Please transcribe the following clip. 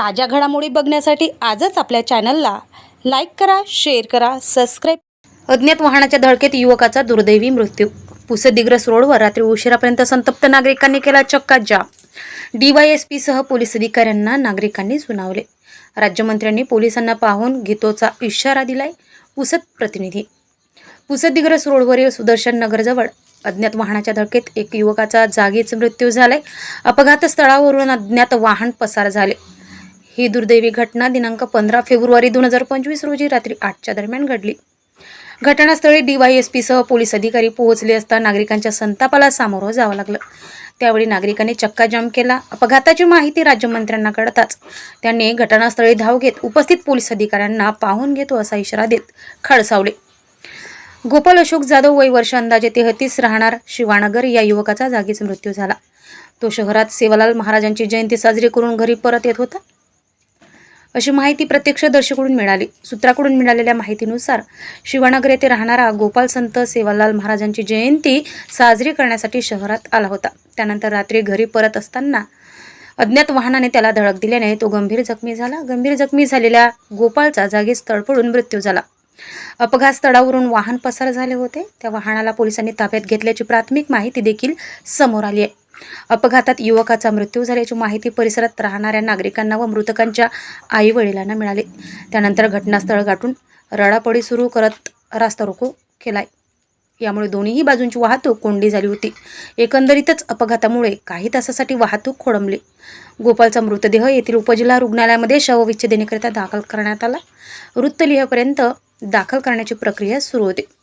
ताज्या घडामोडी बघण्यासाठी आजच आपल्या चॅनलला लाईक करा शेअर करा सबस्क्राईब अज्ञात वाहनाच्या धडकेत युवकाचा दुर्दैवी मृत्यू. पुसदिग्रस रोडवर रात्री उशिरापर्यंत संतप्त नागरिकांनी केला चक्का जाम. डीवायएसपीसह पोलीस अधिकाऱ्यांना नागरिकांनी सुनावले. राज्यमंत्र्यांनी पोलिसांना पाहून गीतोचा इशारा दिलाय पुसद प्रतिनिधी. पुसदिग्रस रोडवरील सुदर्शन नगरजवळ अज्ञात वाहनाच्या धडकेत एक युवकाचा जागीच मृत्यू झालाय. अपघात स्थळावरून अज्ञात वाहन पसार झाले. ही दुर्दैवी घटना दिनांक पंधरा फेब्रुवारी दोन हजार पंचवीस रोजी रात्री आठच्या दरम्यान घडली. घटनास्थळी डीवायएसपीसह पोलीस अधिकारी पोहोचले असता नागरिकांच्या संतापाला सामोरं जावं लागलं. त्यावेळी नागरिकांनी चक्काजाम केला. अपघाताची माहिती राज्यमंत्र्यांना कळताच. त्यांनी घटनास्थळी धाव घेत उपस्थित पोलीस अधिकाऱ्यांना पाहून घेतो असा इशारा देत खडसावले. गोपाल अशोक जाधव वय वर्ष अंदाजे तेहतीस राहणार. शिवानगर या युवकाचा जागीच मृत्यू झाला. तो शहरात सेवालाल महाराजांची जयंती साजरी करून घरी परत येत होता. अशी माहिती प्रत्यक्षदर्शीकडून मिळाली. सूत्राकडून मिळालेल्या माहितीनुसार शिवानगर येथे राहणारा गोपाल संत सेवालाल महाराजांची जयंती साजरी करण्यासाठी शहरात आला होता. त्यानंतर रात्री घरी परत असताना अज्ञात वाहनाने त्याला धडक दिल्याने तो गंभीर जखमी झाला. गंभीर जखमी झालेल्या गोपालचा जागीच तडफडून मृत्यू झाला. अपघात स्थळावरून वाहन पसार झाले होते. त्या वाहनाला पोलिसांनी ताब्यात घेतल्याची प्राथमिक माहिती देखील समोर आली आहे. अपघातात युवकाचा मृत्यू झाल्याची माहिती परिसरात राहणाऱ्या नागरिकांना व मृतकांच्या आई वडिलांना मिळाली. त्यानंतर घटनास्थळ गाठून रडापडी सुरू करत रास्ता रोको केलाय. यामुळे दोन्हीही बाजूंची वाहतूक कोंडी झाली होती. एकंदरीतच अपघातामुळे काही तासासाठी वाहतूक खोळंबली गोपालचा मृतदेह येथील उपजिल्हा रुग्णालयामध्ये शवविच्छेदनेकरिता दाखल करण्यात आला. वृत्तलिहपर्यंत दाखल करण्याची प्रक्रिया सुरू होती.